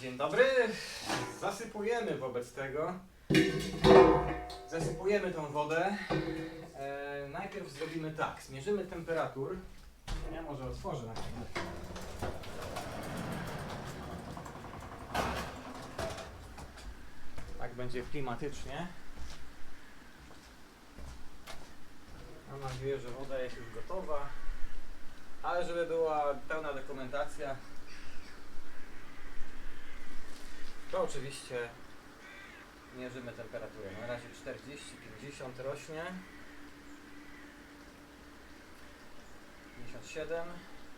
Dzień dobry. Zasypujemy wobec tego. Zasypujemy tą wodę. E, najpierw zrobimy tak. Zmierzymy temperatur. Ja może otworzę na chwilę. Tak będzie klimatycznie. Mam nadzieję, że woda jest już gotowa. Ale żeby była pełna dokumentacja, to oczywiście mierzymy temperaturę. Na razie 40-50 rośnie. 57,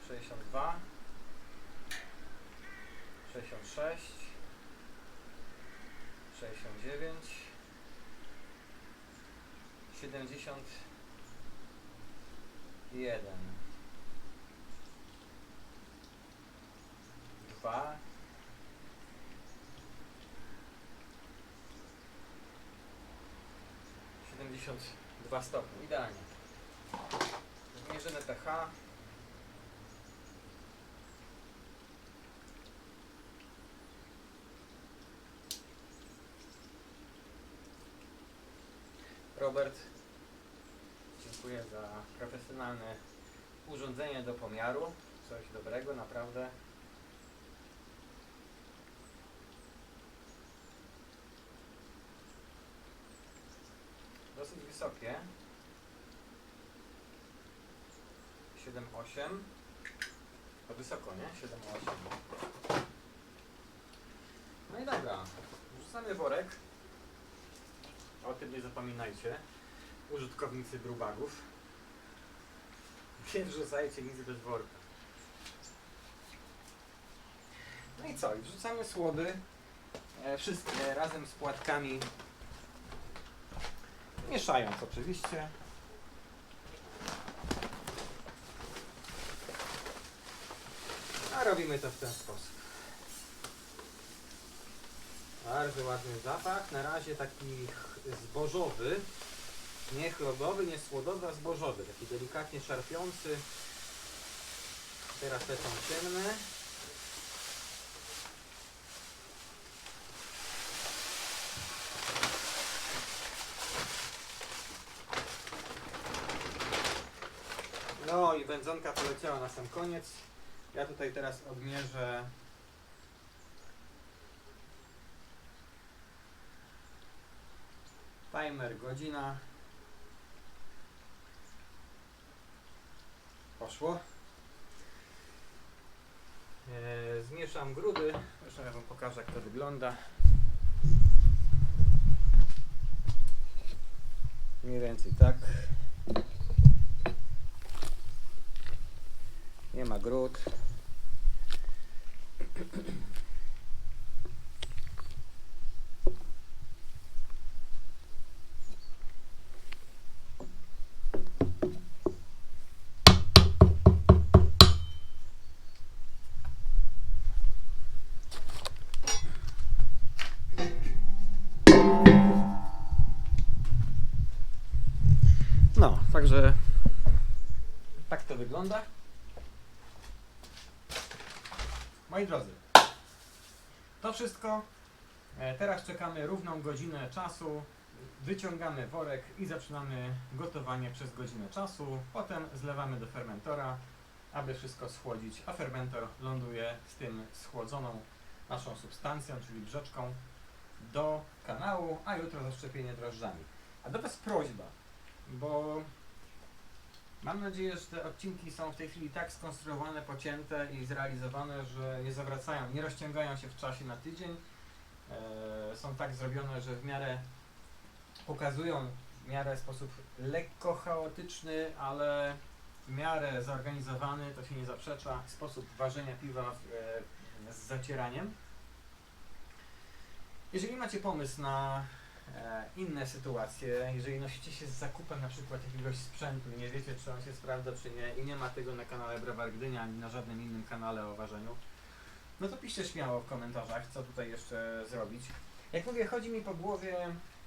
62, 66, 69, 71, 2, Siedemdziesiąt dwa stopnie, idealnie. Zmierzymy pH. Robert, dziękuję za profesjonalne urządzenie do pomiaru. Coś dobrego, naprawdę. Dosyć wysokie. 7,8. To wysoko, nie? 7,8. No i dobra. Wrzucamy worek. O tym nie zapominajcie. Użytkownicy brubagów. Nie wrzucajcie nic bez worka. No i co? Wrzucamy słody. E, wszystkie razem z płatkami. Mieszając oczywiście. A robimy to w ten sposób. Bardzo ładny zapach. Na razie taki zbożowy. Nie chlodowy, nie słodowy, a zbożowy. Taki delikatnie szarpiący. Teraz te są ciemne. I wędzonka poleciała na sam koniec. Ja tutaj teraz odmierzę timer godzina. Poszło. Eee, zmieszam grudy. Zresztą ja wam pokażę jak to wygląda. Mniej więcej tak. Nie ma grud. No, także tak to wygląda. Moi drodzy, to wszystko. E, Teraz czekamy równą godzinę czasu. Wyciągamy worek i zaczynamy gotowanie przez godzinę czasu. Potem zlewamy do fermentora, aby wszystko schłodzić, a fermentor ląduje z tym schłodzoną naszą substancją, czyli brzeczką, do kanału, a jutro zaszczepienie drożdżami. A do Was prośba, bo Mam nadzieję, że te odcinki są w tej chwili tak skonstruowane, pocięte i zrealizowane, że nie zawracają, nie rozciągają się w czasie na tydzień. E, są tak zrobione, że w miarę pokazują w miarę sposób lekko chaotyczny, ale w miarę zorganizowany, to się nie zaprzecza, sposób ważenia piwa w, e, z zacieraniem. Jeżeli macie pomysł na inne sytuacje, jeżeli nosicie się z zakupem na przykład jakiegoś sprzętu nie wiecie, czy on się sprawdza, czy nie, i nie ma tego na kanale Browar Gdynia, ani na żadnym innym kanale o ważeniu, no to piszcie śmiało w komentarzach, co tutaj jeszcze zrobić. Jak mówię, chodzi mi po głowie,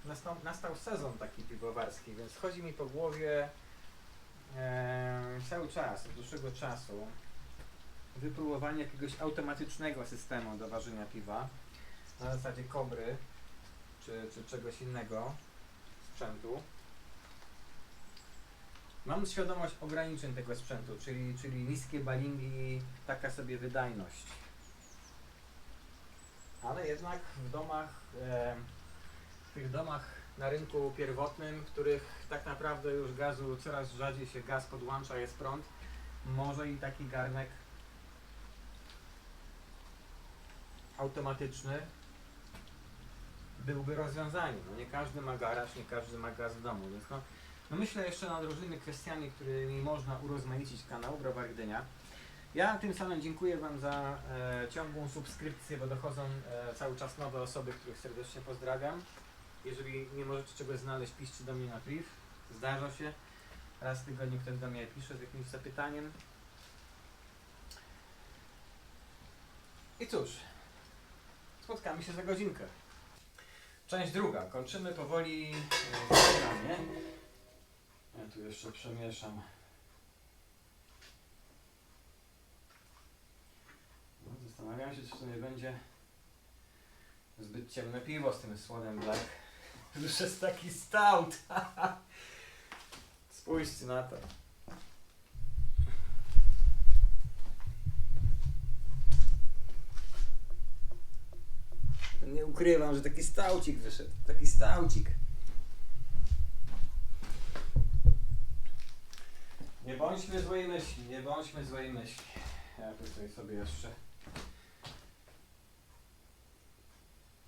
nastał, nastał sezon taki piwowarski, więc chodzi mi po głowie e, cały czas, od dłuższego czasu, wypróbowanie jakiegoś automatycznego systemu do ważenia piwa na zasadzie kobry czy, czy czegoś innego sprzętu. Mam świadomość ograniczeń tego sprzętu, czyli, czyli niskie balingi, taka sobie wydajność. Ale jednak w domach, e, w tych domach na rynku pierwotnym, w których tak naprawdę już gazu coraz rzadziej się gaz podłącza, jest prąd, może i taki garnek automatyczny byłby rozwiązaniem. No nie każdy ma garaż, nie każdy ma gaz w domu, więc no, no myślę jeszcze nad różnymi kwestiami, którymi można urozmaicić kanał Browar Gdynia. Ja tym samym dziękuję Wam za e, ciągłą subskrypcję, bo dochodzą e, cały czas nowe osoby, których serdecznie pozdrawiam. Jeżeli nie możecie czegoś znaleźć, piszcie do mnie na priv. Zdarza się. Raz w tygodniu ktoś do mnie pisze z jakimś zapytaniem. I cóż, spotkamy się za godzinkę. Część druga. Kończymy powoli e, zbieranie. Ja tu jeszcze przemieszam. No, zastanawiam się, czy to nie będzie zbyt ciemne piwo z tym słonem black. Już jest taki stout. Spójrzcie na to. Nie ukrywam, że taki staucik wyszedł. Taki staucik. Nie bądźmy złej myśli, nie bądźmy złej myśli. Ja tutaj sobie jeszcze.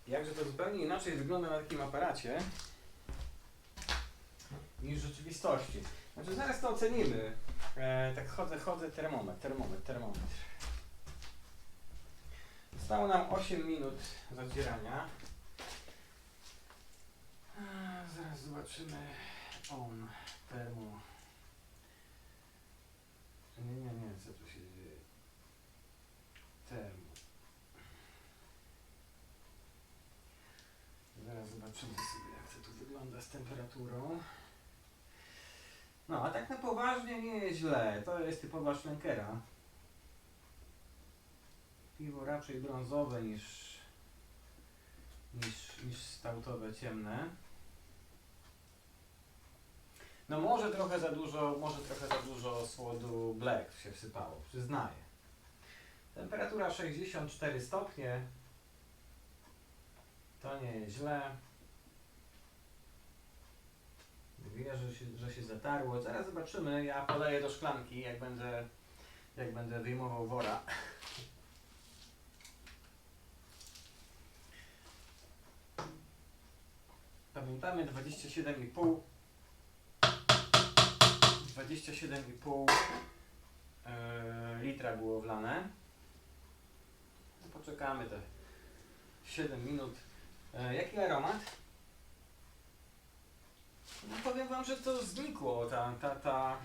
Jakże to zupełnie inaczej wygląda na takim aparacie niż w rzeczywistości. Znaczy zaraz to ocenimy. E, tak chodzę, chodzę, termometr, termometr, termometr. Zostało nam 8 minut zadzierania. Zaraz zobaczymy. On, termo. Nie, nie, nie, co tu się dzieje? Termo. Zaraz zobaczymy sobie, jak to tu wygląda z temperaturą. No, a tak na poważnie nie jest źle. To jest typowa szlenkera. Piwo raczej brązowe niż, niż, niż stautowe ciemne. No może trochę za dużo, może trochę za dużo słodu black się wsypało, przyznaję. Temperatura 64 stopnie. To nie jest źle. Widać, że się, że się zatarło. Zaraz zobaczymy. Ja poleję do szklanki, jak będę, jak będę wyjmował wora. Pamiętamy 27,5 27,5 e, litra było wlane. Poczekamy te 7 minut. E, jaki aromat? No powiem Wam, że to znikło, ta, ta, ta,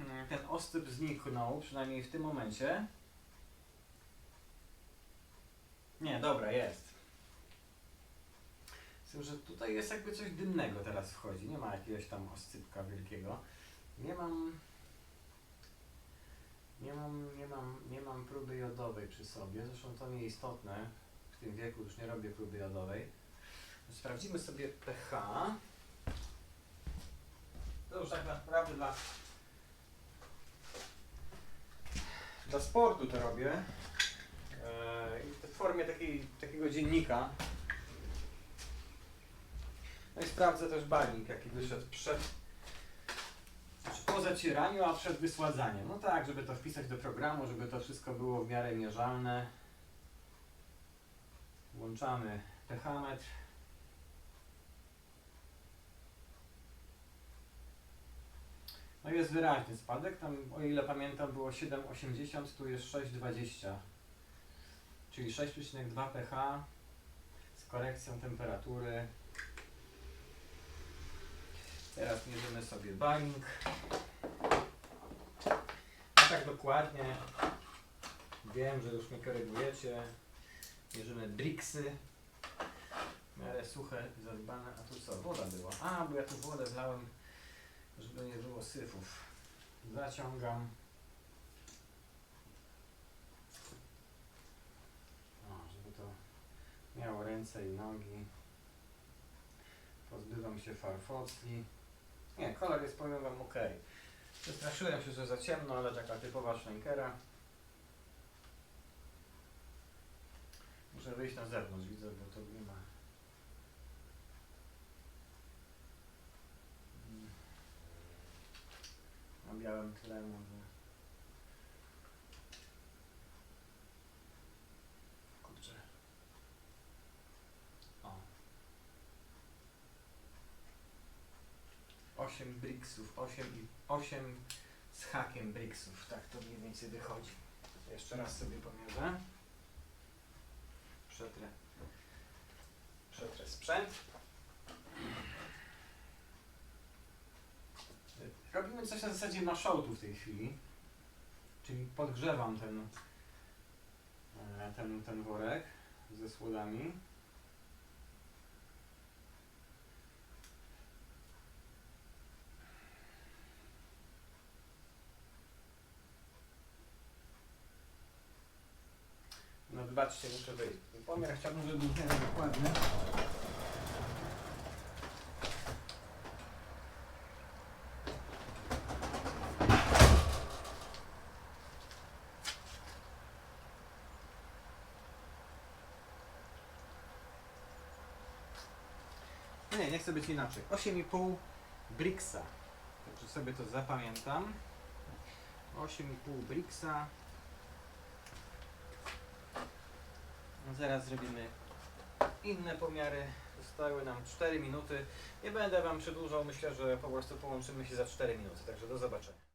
mm, ten ostyp zniknął, przynajmniej w tym momencie. Nie, dobra, jest. Z tym, że tutaj jest jakby coś dymnego teraz wchodzi, nie ma jakiegoś tam oscypka wielkiego. Nie mam. Nie mam, nie mam, nie mam próby jodowej przy sobie, zresztą to nieistotne. W tym wieku już nie robię próby jodowej. Sprawdzimy sobie pH. To już tak naprawdę dla, dla sportu to robię. I w formie takiego dziennika. Sprawdzę też balnik, jaki wyszedł przed znaczy po zacieraniu, a przed wysładzaniem. No tak, żeby to wpisać do programu, żeby to wszystko było w miarę mierzalne. Włączamy pH-metr. No jest wyraźny spadek, tam o ile pamiętam było 7,80, tu jest 6,20. Czyli 6,2 pH z korekcją temperatury. Teraz mierzymy sobie baring. A tak dokładnie. Wiem, że już mnie korygujecie. Mierzymy briksy. W miarę suche, zadbane. A tu co? Woda była. A, bo ja tu wodę wlałem, żeby nie było syfów. Zaciągam. O, żeby to miało ręce i nogi. Pozbywam się farfocli. Nie, kolor jest powiem wam ok. Przestraszyłem się, że za ciemno, ale taka typowa szlankera. Muszę wyjść na zewnątrz, widzę, bo to nie ma. Mm. Na białym tle może. Kurczę. O. 8 bricksów, 8 i 8 z hakiem bricksów, tak to mniej więcej wychodzi. Jeszcze raz sobie pomierzę. Przetrę, przetrę sprzęt. Robimy coś na zasadzie maszoutu w tej chwili, czyli podgrzewam ten, e, ten, ten worek ze słodami. No wybaczcie, muszę wyjść. Pomiar chciałbym, żeby był w miarę dokładny. Nie, nie chcę być inaczej. 8,5 Bricksa. Także sobie to zapamiętam. 8,5 Bricksa. No Zaraz zrobimy inne pomiary. Zostały nam 4 minuty. Nie będę Wam przedłużał. Myślę, że po prostu połączymy się za 4 minuty. Także do zobaczenia.